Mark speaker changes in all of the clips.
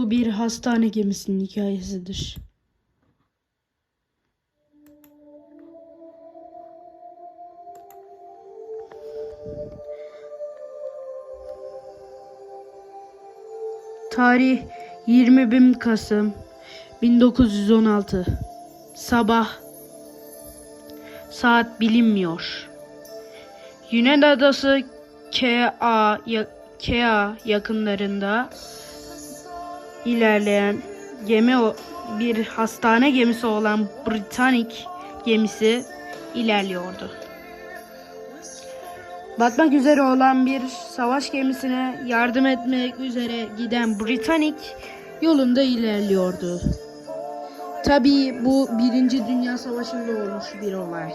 Speaker 1: Bu bir hastane gemisinin hikayesidir. Tarih 21 Kasım 1916 Sabah Saat bilinmiyor. Yunan adası K.A. K.A. yakınlarında ilerleyen gemi o- bir hastane gemisi olan Britannic gemisi ilerliyordu. Batmak üzere olan bir savaş gemisine yardım etmek üzere giden Britannic yolunda ilerliyordu. Tabii bu Birinci Dünya Savaşı'nda olmuş bir olay.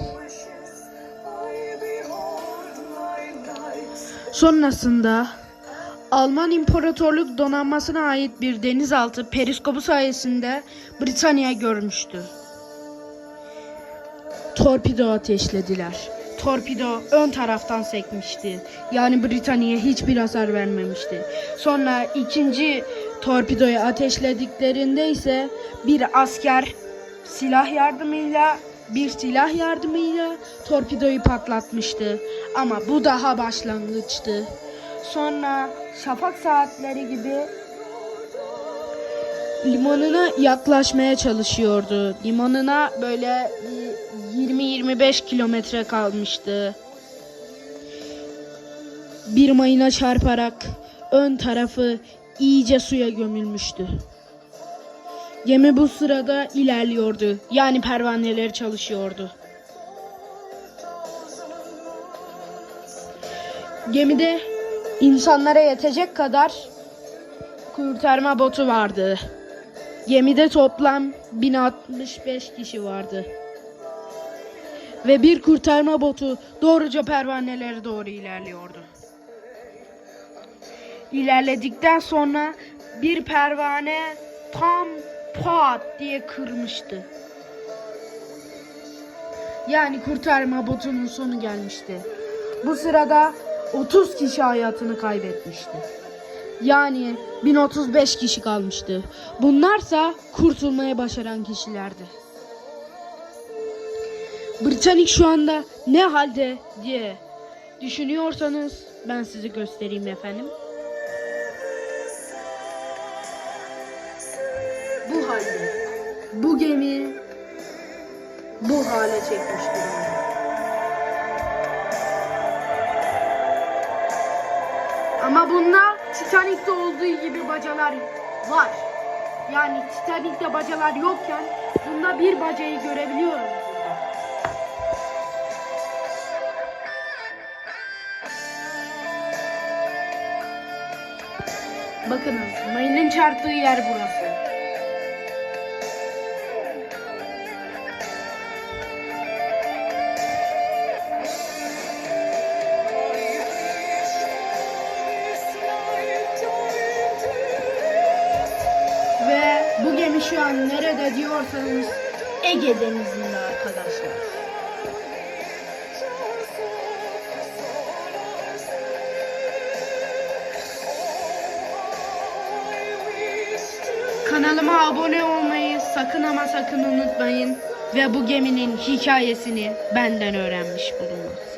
Speaker 1: Sonrasında Alman İmparatorluk donanmasına ait bir denizaltı periskopu sayesinde Britanya görmüştü. Torpido ateşlediler. Torpido ön taraftan sekmişti. Yani Britanya'ya hiçbir hasar vermemişti. Sonra ikinci torpidoyu ateşlediklerinde ise bir asker silah yardımıyla bir silah yardımıyla torpidoyu patlatmıştı. Ama bu daha başlangıçtı. Sonra şafak saatleri gibi limanına yaklaşmaya çalışıyordu. Limanına böyle bir 20-25 kilometre kalmıştı. Bir mayına çarparak ön tarafı iyice suya gömülmüştü. Gemi bu sırada ilerliyordu. Yani pervaneleri çalışıyordu. Gemide insanlara yetecek kadar kurtarma botu vardı. Gemide toplam 1065 kişi vardı. Ve bir kurtarma botu doğruca pervanelere doğru ilerliyordu. İlerledikten sonra bir pervane tam pat diye kırmıştı. Yani kurtarma botunun sonu gelmişti. Bu sırada 30 kişi hayatını kaybetmişti. Yani 1035 kişi kalmıştı. Bunlarsa kurtulmaya başaran kişilerdi. Britannik şu anda ne halde diye düşünüyorsanız ben size göstereyim efendim. Bu halde. Bu gemi bu hale çekmiş durumda. Ama bunda Titanic'te olduğu gibi bacalar var. Yani Titanic'te bacalar yokken bunda bir bacayı görebiliyoruz burada. Bakınız mayının çarptığı yer burası. Gemi şu an nerede diyorsanız Ege Denizi'nde arkadaşlar. Kanalıma abone olmayı sakın ama sakın unutmayın. Ve bu geminin hikayesini benden öğrenmiş bulunun.